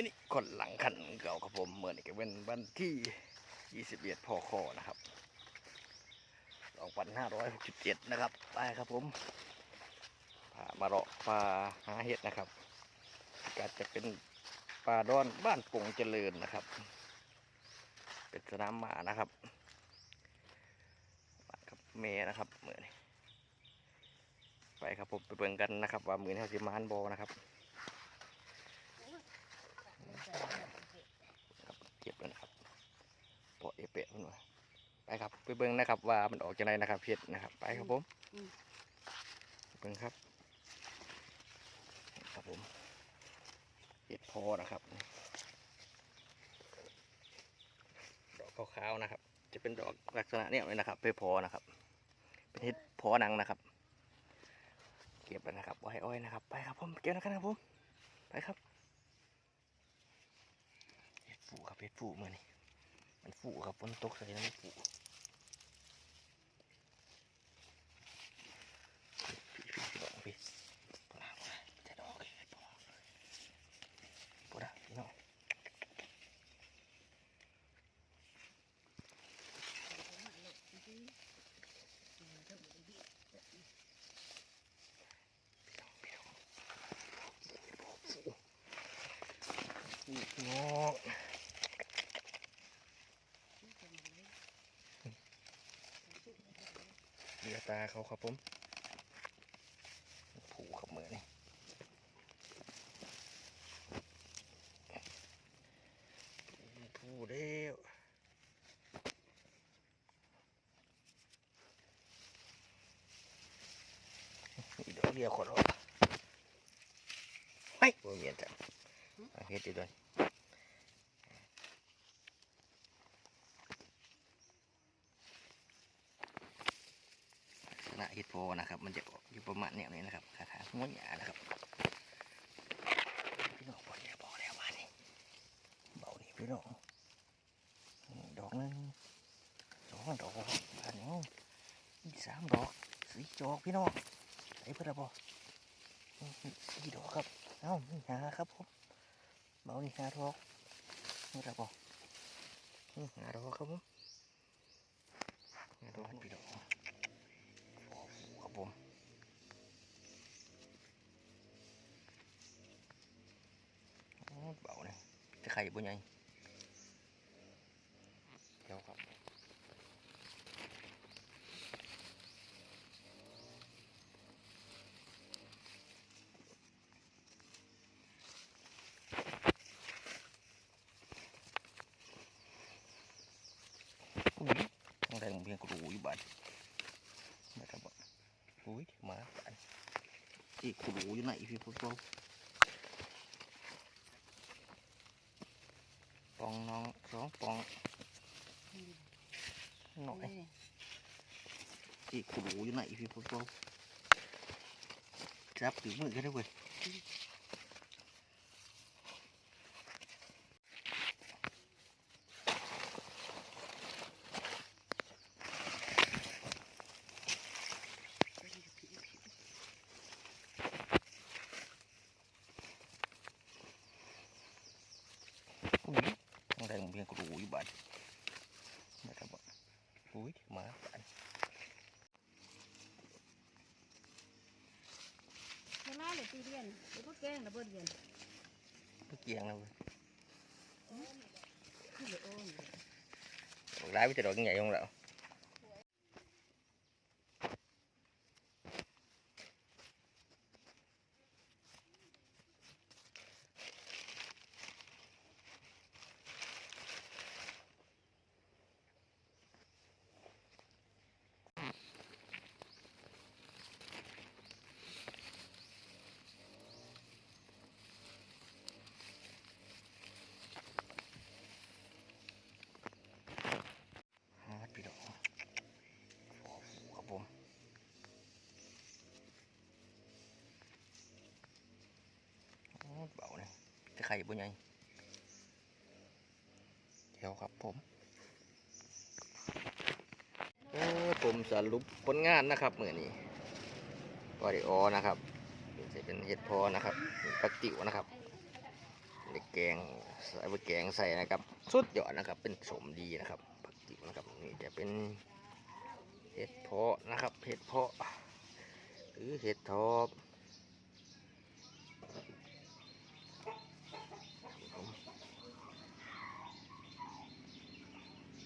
อยู่ในช็นคนหลังคันเก่าครับผมเหมือนี้ก็เป็นวันที่ 21พคนะครับ2567นะครับไปครับผมพามาเลาะปลาหาเห็ดนะครับก็จะเป็นปลาดอนบ้านปงเจริญนะครับ เป็นสนามหมานะครับบ้ากับเมนะครับเหมือนไปครับผมไปเบิ่งกันนะครับ ว่ามือนี้เขาสิมานบอนะครับ เก็บแล้วนะครับปอเอเปะมันว่าไปครับไปเบิ่งนะครับ ว่ามันออกจากไหนนะครับเพชรนะครับ ไปครับผมเบิ่งครับ ครับผมเห็ดพอนะครับดอกขาวๆนะครับ จะเป็นดอกลักษณะเนี้ยเลยนะครับเพชรพอนะครับ เป็นเห็ดพอหนังนะครับ เก็บแล้วนะครับไว้อ้อยนะครับ ไปครับผมเก็บนะครับผมไปครับ เห็ดฟูครับ เป็ดฟูมือนี่มันฟูครับฝนตกใส่แล้วมันฟูพี่พี่พี่น้องพี่ปลาปลาจะดอกเห็ดพอปลาพี่น้องพี่น้องเลียตาเขาครับผมผูครับมือนี่ผูเด้วอีดอกเดียวขอรอไม่บ่เมียนจ้ะเฮ็ดดีด้วย ลักษ ณะเห็ดโพนะครับ มันจะออกยู่ประมาณเนี้ยเลยนะครับขาขาหัวหยานะครับพี่น้องพอแล้วพอแล้วมานี่เบานี่พี่น้องดอกนึงสองดอกอันนี้สามดอกสี่จอกพี่น้องใส่เพื่อนบ่นี่สี่ดอกครับเอ้าหาครับผมเบานี่หาดอกนี่ละบ่นี่หาดอกครับผมหาดอกพี่น้อง ครับผมโอ้เบาเนี่ย จะไข่บุญยังเดี๋ยวครับอุ้ยทางแรงเพียงกระดู อยู่บ้านนะครับบ่อุ้ยหมาบ้านอีกกระดูอยู่ไหนพี่พวกเราปองน้องสองปองหน่อยอีกกระดูอยู่ไหนพี่พวกเราจับถือมือกันได้เว้ยอุ้ย ทางแรงเพียงกระดูอยู่บ้านนะครับบ่อุ้ยหมาบ้านใช่ไหมเดี๋ยวตีเรียนเดี๋ยวพวกแกงระเบิดเรียน เมื่อกี้ยังนะเว้ย ขึ้นเลยโอ้ย ดอกร้ายไม่ใช่ดอกใหญ่ของเราฮาดพี่ดอกโอ้โหครับผมโอ้เบาเนี่ยจะไข่บุญยังเดี๋ยวครับผมโอ้ผมสรุปผลงานนะครับเหมือนนี้วาริโอนะครับจะเป็นเห็ดพอนะครับปักติ๋วนะครับในแกงใส่ไปแกงใส่นะครับสุดยอดนะครับ เป็นสมดีนะครับผักติ๋วนะครับนี่จะเป็นเห็ดเพาะนะครับเห็ดเพาะหรือเห็ดทอบ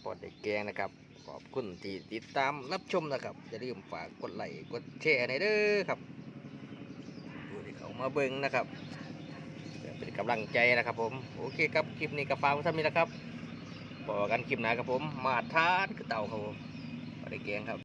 ปอดได้แกงนะครับ ขอบคุณที่ติดตามรับชมนะครับ อย่าลืมฝากกดไลค์กดแชร์ในอยเด้อครับดูที่เขามาเบิ่งนะครับเป็นกำลังใจนะครับผม โอเคครับคลิปนี้กับฟางท่านนี้นะครับปอกันคลิปหน้าครับผม มาทานคือเต่าครับผมปอดได้แกงครับ